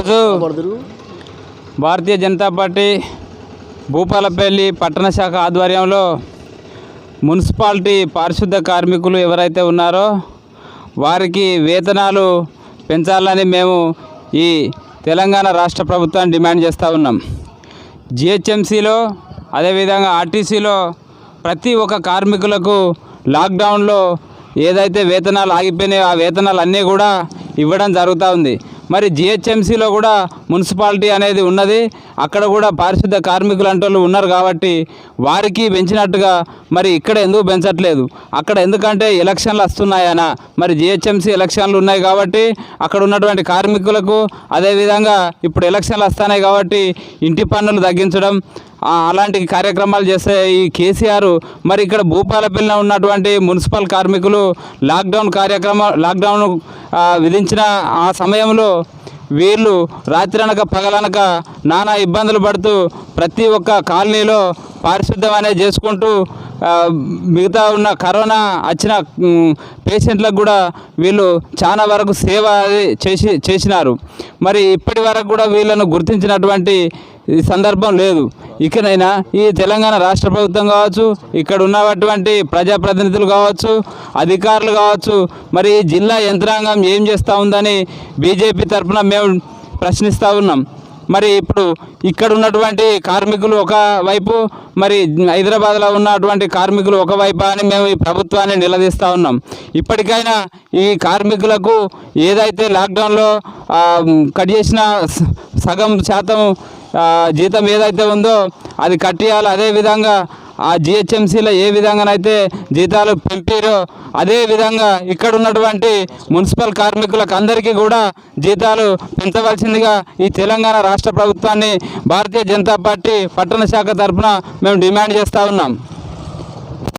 ఈరోజు భారతీయ జనతా పార్టీ భూపాలపల్లి పట్టణ శాఖ ఆధ్వర్యంలో మున్సిపాలిటీ పారిశుద్ధ కార్మికులు ఎవరైతే ఉన్నారో వారికి వేతనాలు పెంచాలని మేము ఈ తెలంగాణ రాష్ట్ర ప్రభుత్వాన్ని డిమాండ్ చేస్తూ ఉన్నాం. జిహెచ్ఎంసీలో అదేవిధంగా ఆర్టీసీలో ప్రతి ఒక్క కార్మికులకు లాక్డౌన్లో ఏదైతే వేతనాలు ఆగిపోయినాయో ఆ వేతనాలు అన్నీ కూడా ఇవ్వడం జరుగుతూ ఉంది. మరి జిహెచ్ఎంసీలో కూడా మున్సిపాలిటీ అనేది ఉన్నది. అక్కడ కూడా పారిశుద్ధ కార్మికులు అంటూ ఉన్నారు కాబట్టి వారికి పెంచినట్టుగా మరి ఇక్కడ ఎందుకు పెంచట్లేదు? అక్కడ ఎందుకంటే ఎలక్షన్లు వస్తున్నాయనా? మరి జిహెచ్ఎంసీ ఎలక్షన్లు ఉన్నాయి కాబట్టి అక్కడ ఉన్నటువంటి కార్మికులకు అదేవిధంగా ఇప్పుడు ఎలక్షన్లు వస్తున్నాయి కాబట్టి ఇంటి పన్నులు తగ్గించడం అలాంటి కార్యక్రమాలు చేసే ఈ కేసీఆర్ మరి ఇక్కడ భూపాలపల్లిలో ఉన్నటువంటి మున్సిపల్ కార్మికులు లాక్డౌన్ కార్యక్రమం లాక్డౌన్ విధించిన ఆ సమయంలో వీళ్ళు రాత్రనక పగలనక నానా ఇబ్బందులు పడుతూ ప్రతి ఒక్క కాలనీలో పారిశుద్ధ్యం అనేది చేసుకుంటూ మిగతా ఉన్న కరోనా వచ్చిన పేషెంట్లకు కూడా వీళ్ళు చాలా వరకు సేవ చేసి చేసినారు. మరి ఇప్పటి వరకు కూడా వీళ్ళను గుర్తించినటువంటి ఈ సందర్భం లేదు. ఇకనైనా ఈ తెలంగాణ రాష్ట్ర ప్రభుత్వం కావచ్చు ఇక్కడ ఉన్నటువంటి ప్రజాప్రతినిధులు కావచ్చు అధికారులు కావచ్చు మరి జిల్లా యంత్రాంగం ఏం చేస్తూ ఉందని బీజేపీ తరఫున మేము ప్రశ్నిస్తూ ఉన్నాం. మరి ఇప్పుడు ఇక్కడ ఉన్నటువంటి కార్మికులు ఒకవైపు మరి హైదరాబాద్లో ఉన్నటువంటి కార్మికులు ఒకవైపు అని మేము ఈ ప్రభుత్వాన్ని నిలదీస్తూ ఉన్నాం. ఇప్పటికైనా ఈ కార్మికులకు ఏదైతే లాక్డౌన్లో కట్ చేసిన సగం శాతం జీతం ఏదైతే ఉందో అది కట్టేయాలి. అదేవిధంగా ఆ జిహెచ్ఎంసీలో ఏ విధంగానైతే జీతాలు పెంపారో అదే విధంగా ఇక్కడ ఉన్నటువంటి మున్సిపల్ కార్మికులకు అందరికీ కూడా జీతాలు పెంచవలసిందిగా ఈ తెలంగాణ రాష్ట్ర ప్రభుత్వాన్ని భారతీయ జనతా పార్టీ పట్టణ శాఖ తరఫున మేము డిమాండ్ చేస్తూ ఉన్నాం.